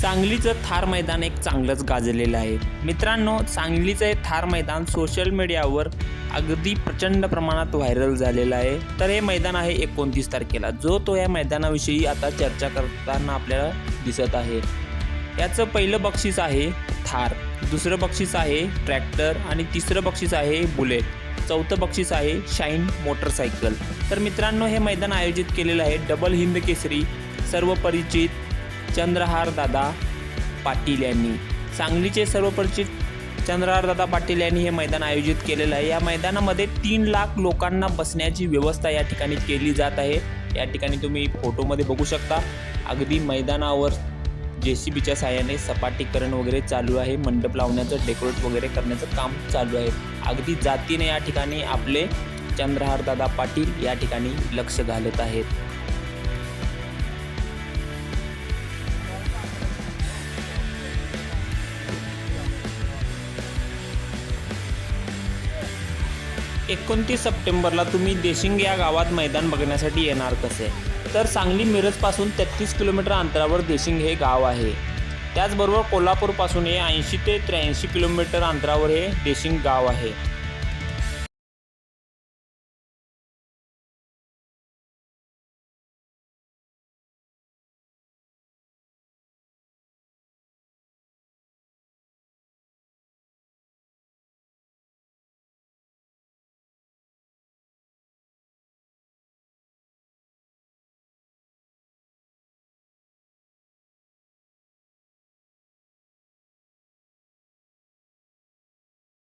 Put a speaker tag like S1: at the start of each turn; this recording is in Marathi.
S1: सांगलीचं थार मैदान एक चांगलंच गाजलेलं आहे. मित्रांनो सांगलीचं हे थार मैदान सोशल मीडियावर अगदी प्रचंड प्रमाणात व्हायरल झालेलं आहे. तर हे मैदान आहे एकोणतीस तारखेला. जो तो या मैदानाविषयी आता चर्चा करताना आपल्याला दिसत आहे. याचं पहिलं बक्षीस आहे थार. दुसरं बक्षीस आहे ट्रॅक्टर आणि तिसरं बक्षीस आहे बुलेट चौथं बक्षीस आहे शाईन मोटरसायकल तर मित्रांनो हे मैदान आयोजित केलेलं आहे डबल हिंद केसरी सर्व परिचित चंद्रहार दादा पाटील यांनी. सांगलीचे सर्वपरिचित चंद्रहार दादा पाटील यांनी हे मैदान आयोजित केलेलं आहे. या मैदानामध्ये तीन लाख लोकांना बसण्याची व्यवस्था या ठिकाणी केली जात आहे. या ठिकाणी तुम्ही फोटोमध्ये बघू शकता. अगदी मैदानावर जे सी बीच्या साहाय्याने सपाटीकरण वगैरे चालू आहे. मंडप लावण्याचं डेकोरेट वगैरे करण्याचं काम चालू आहे. अगदी जातीने या ठिकाणी आपले चंद्रहार दादा पाटील या ठिकाणी लक्ष घालत आहेत. एकोणतीस सप्टेंबरला तुम्ही देशिंग या गावात मैदान बघण्यासाठी येणार कसे? तर सांगली मिरजपासून तेहतीस किलोमीटर अंतरावर देशिंग हे गाव आहे. त्याचबरोबर कोल्हापूरपासून हे ऐंशी ते त्र्याऐंशी किलोमीटर अंतरावर हे देशिंग गाव आहे.